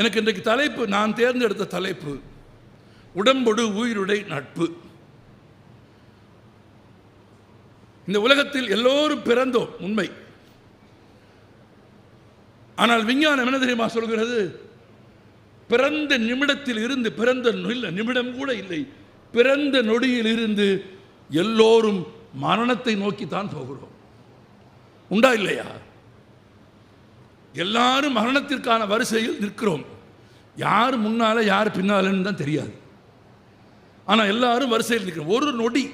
எனக்கு இன்றைக்கு தலைப்பு நான் தேர்ந்தெடுத்த தலைப்பு உடம்பொடு உயிருடை நட்பு. இந்த உலகத்தில் எல்லோரும் பிறந்தோம் உண்மை. ஆனால் விஞ்ஞானம் என்ன தெரியுமா சொல்கிறது? பிறந்த நிமிடத்தில் இருந்து பிறந்த இல்லை நிமிடம் கூட இல்லை பிறந்த நொடியில் இருந்து எல்லோரும் மரணத்தை நோக்கித்தான் போகிறோம். உண்டா இல்லையா? எல்லாரும் மரணத்திற்கான வரிசையில் நிற்கிறோம். யார் முன்னால யார் பின்னாலன்னு தான் தெரியாது. ஆனால் எல்லாரும் வரிசையில் நிற்கிறோம். ஒரு நொடி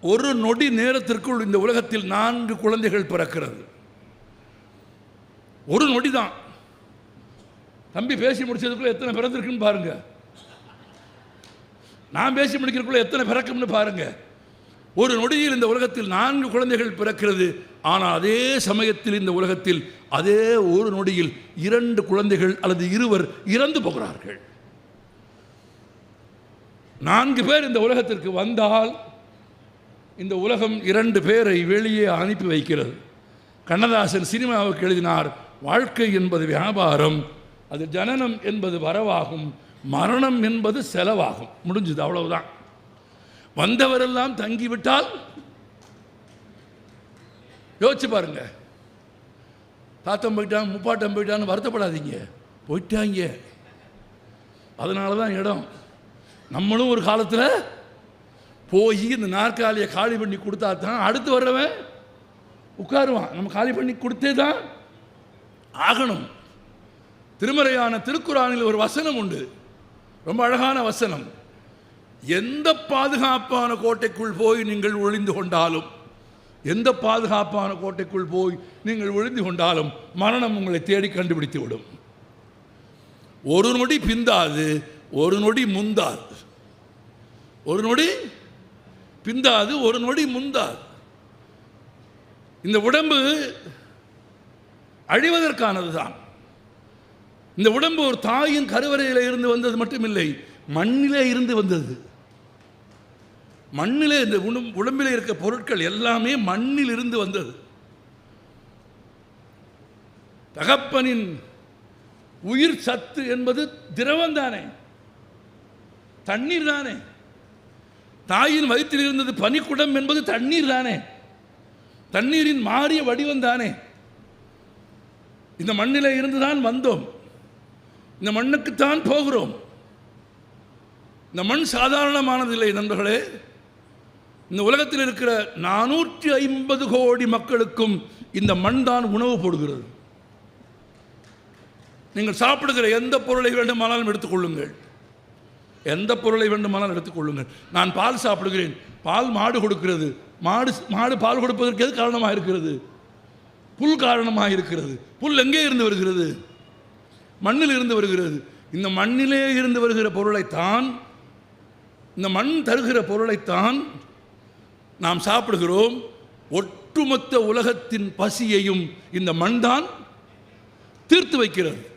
ஒரு நொடி நேரத்திற்குள் இந்த உலகத்தில் நான்கு குழந்தைகள் பிறக்கிறது. ஒரு நொடி தான். தம்பி பேசி முடிச்சதுக்குள்ள எத்தனை பிறந்திருக்குன்னு பாருங்க. நான் பேசி முடிக்கிறதுக்குள்ள எத்தனை பிறக்கும்னு பாருங்க. ஒரு நொடியில் இந்த உலகத்தில் நான்கு குழந்தைகள் பிறக்கிறது. ஆனால் அதே சமயத்தில் இந்த உலகத்தில் அதே ஒரு நொடியில் இரண்டு குழந்தைகள் அல்லது இருவர் இறந்து போகிறார்கள். நான்கு பேர் இந்த உலகத்திற்கு வந்தால் இந்த உலகம் இரண்டு பேரை வெளியே அனுப்பி வைக்கிறது. கண்ணதாசன் சினிமாவுக்கு எழுதினார் வாழ்க்கை என்பது வியாபாரம் அது ஜனனம் என்பது வரவாகும் மரணம் என்பது செலவாகும். முடிஞ்சது அவ்வளவுதான். வந்தவரெல்லாம் தங்கிவிட்டால்? யோசிச்சு பாருங்க. தாத்தம் போயிட்டான் முப்பாட்டம் போயிட்டான்னு வருத்தப்படாதீங்க. போயிட்டாங்க. அதனால தான் இடம். நம்மளும் ஒரு காலத்தில் போய் இந்த நாற்காலியை காலி பண்ணி கொடுத்தா தான் அடுத்து வர்றவன் உட்காருவான். நம்ம காலி பண்ணி கொடுத்தே தான் ஆகணும். திருமறையான திருக்குறானில் ஒரு வசனம் உண்டு. ரொம்ப அழகான வசனம். எந்த பாதுகாப்பான கோட்டைக்குள் போய் நீங்கள் ஒளிந்து கொண்டாலும் எந்த பாதுகாப்பான கோட்டைக்குள் போய் நீங்கள் ஒளிந்து கொண்டாலும் மரணம் உங்களை தேடி கண்டுபிடித்து விடும். ஒரு நொடி பிந்தாது ஒரு நொடி முந்தாது. ஒரு நொடி பிந்தாது ஒரு நொடி முந்தாது. இந்த உடம்பு அழிவதற்கானது தான் இந்த உடம்பு ஒரு தாயின் கருவறையில் இருந்து வந்தது மட்டுமில்லை மண்ணிலே இருந்து வந்தது. மண்ணிலே இந்த உடம் உடம்பிலே இருக்க பொருட்கள் எல்லாமே மண்ணில் இருந்து வந்தது. தகப்பனின் உயிர் சத்து என்பது திரவம் தானே. தண்ணீர் தானே. தாயின் வயிற்றில் இருந்தது பனிக்குடம் என்பது தண்ணீர் தானே. தண்ணீரின் மாறிய வடிவம் தானே. இந்த மண்ணிலே இருந்துதான் வந்தோம். இந்த மண்ணுக்குத்தான் போகிறோம். இந்த மண் சாதாரணமானதில்லை நண்பர்களே. இந்த உலகத்தில் இருக்கிற நானூற்றி ஐம்பது கோடி மக்களுக்கும் இந்த மண் தான் உணவு போடுகிறது. நீங்கள் சாப்பிடுகிற எந்த பொருளை வேண்டுமானாலும் எடுத்துக்கொள்ளுங்கள் எந்த பொருளை வேண்டுமானாலும் எடுத்துக்கொள்ளுங்கள் நான் பால் சாப்பிடுகிறேன். பால் மாடு கொடுக்கிறது. மாடு மாடு பால் கொடுப்பதற்கு எது காரணமாக இருக்கிறது? புல் காரணமாக இருக்கிறது. புல் எங்கே இருந்து வருகிறது? மண்ணில் இருந்து வருகிறது. இந்த மண்ணிலே இருந்து வருகிற பொருளைத்தான் இந்த மண் தருகிற பொருளைத்தான் நாம் சாப்பிடுகிறோம். ஒட்டுமொத்த உலகத்தின் பசியையும் இந்த மண் தான் தீர்த்து வைக்கிறது.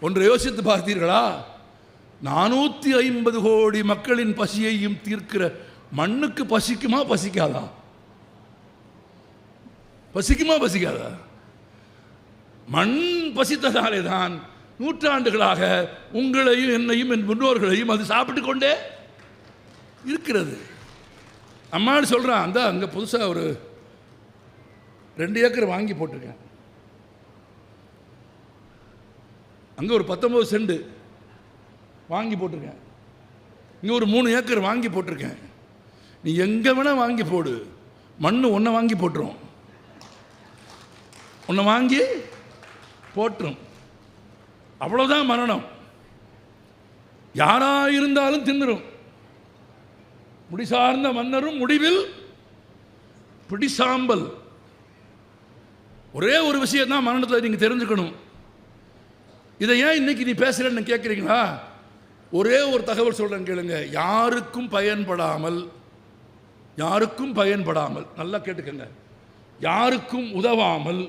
ஒன்றை யோசித்து பார்த்தீர்களா? நானூற்றி ஐம்பது கோடி மக்களின் பசியையும் தீர்க்கிற மண்ணுக்கு பசிக்குமா பசிக்காதா? பசிக்குமா பசிக்காதா? மண் பசித்ததாலே தான் நூற்றாண்டுகளாக உங்களையும் என்னையும் என் முன்னோர்களையும் அது சாப்பிட்டு கொண்டே இருக்கிறது. அம்மான்னு சொல்கிறான் அந்த அங்கே புதுசாக ஒரு ரெண்டு ஏக்கர் வாங்கி போட்டிருக்கேன். அங்கே ஒரு பத்தொம்பது செண்டு வாங்கி போட்டிருக்கேன். இங்கே ஒரு மூணு ஏக்கர் வாங்கி போட்டிருக்கேன். நீ எங்கே வேணால் வாங்கி போடு. மண் ஒன்றை வாங்கி போட்டுரும். ஒன்றை வாங்கி போட்டுரும். அவ்வளோதான் மரணம். யாராக இருந்தாலும் தின்னுரும். முடிசார்ந்த மன்னரும் முடிவில் பிடிசாம்பல். ஒரே ஒரு விஷயம் தான் மரணத்தில் நீங்கள் தெரிஞ்சுக்கணும். இதை ஏன் இன்னைக்கு நீ பேசுகிறேன்னு கேட்குறீங்களா ஒரே ஒரு தகவல் சொல்கிறேன் கேளுங்க. யாருக்கும் பயன்படாமல் யாருக்கும் பயன்படாமல் நல்லா கேட்டுக்கங்க. யாருக்கும் உதவாமல்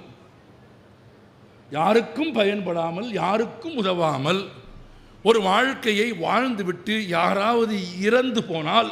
யாருக்கும் பயன்படாமல் யாருக்கும் உதவாமல் ஒரு வாழ்க்கையை வாழ்ந்துவிட்டு யாராவது இறந்து போனால்